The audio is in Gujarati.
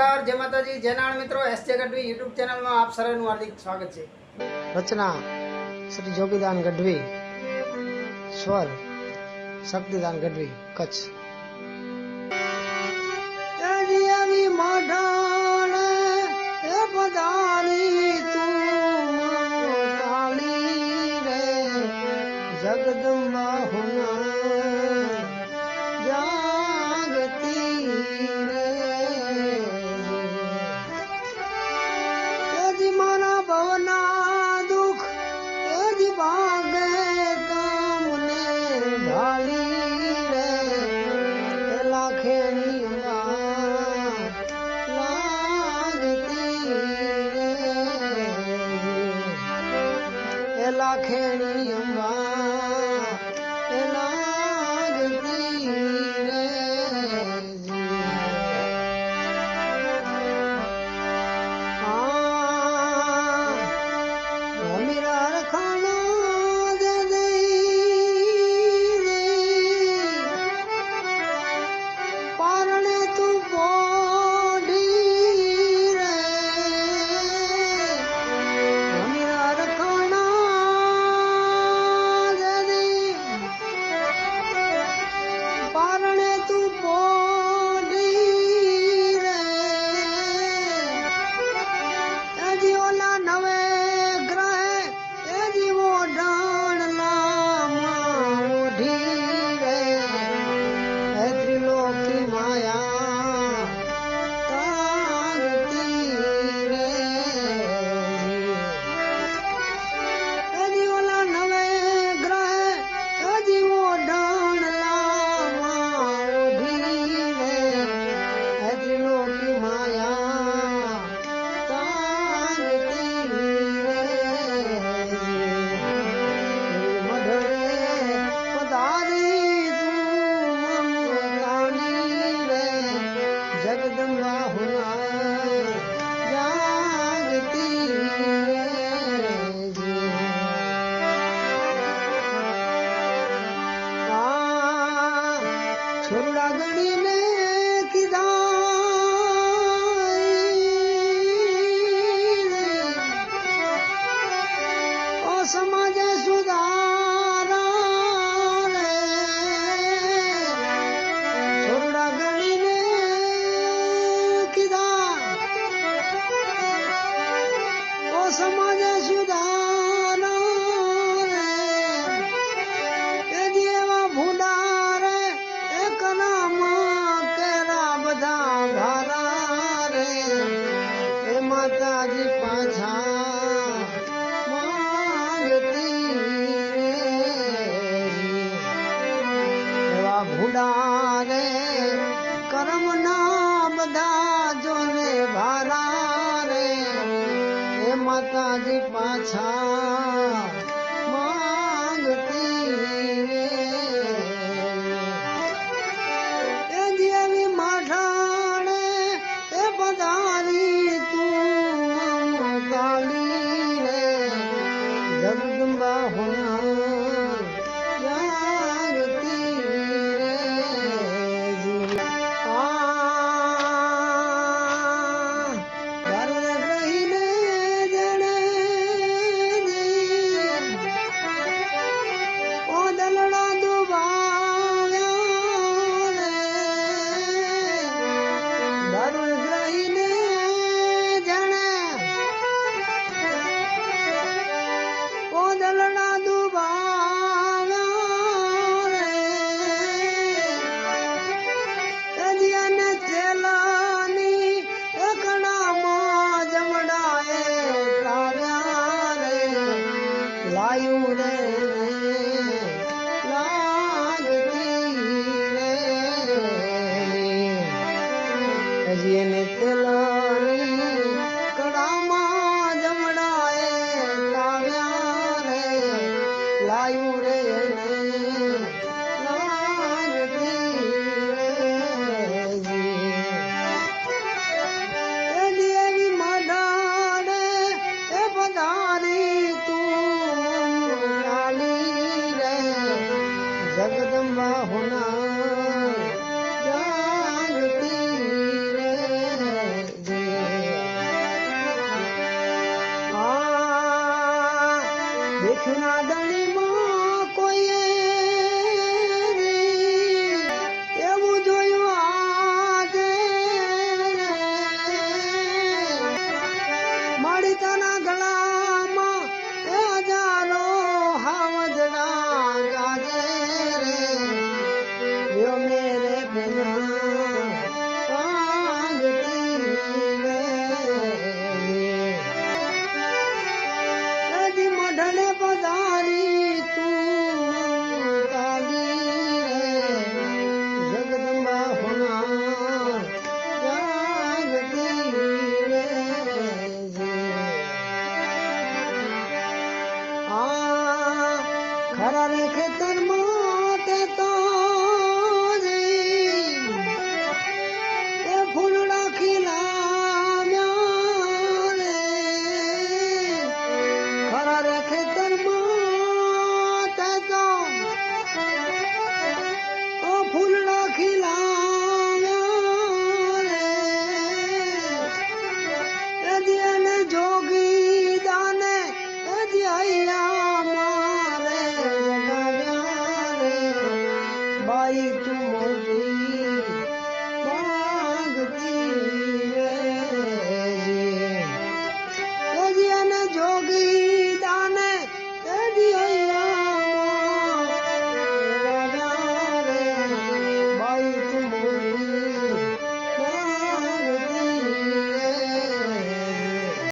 નમસ્કાર, જય માતાજી, જય નારાયણ મિત્રો, એસ ગઢવી યુટ્યુબ ચેનલમાં આપ સર્વેનું હાર્દિક સ્વાગત છે. રચના શ્રી જોગીદાન ગઢવી, સ્વર શક્તિદાન ગઢવી, કચ્છ. લાખેણી એના લાગતી છોરડા ગણીને દાદા જોને ભારા રે. એ માતાજી પાછા જેને ખેલારી કડામાં જમડાએ કાવ્યા રે. લાયું રે. જગદંબા હોના देखना दड़ी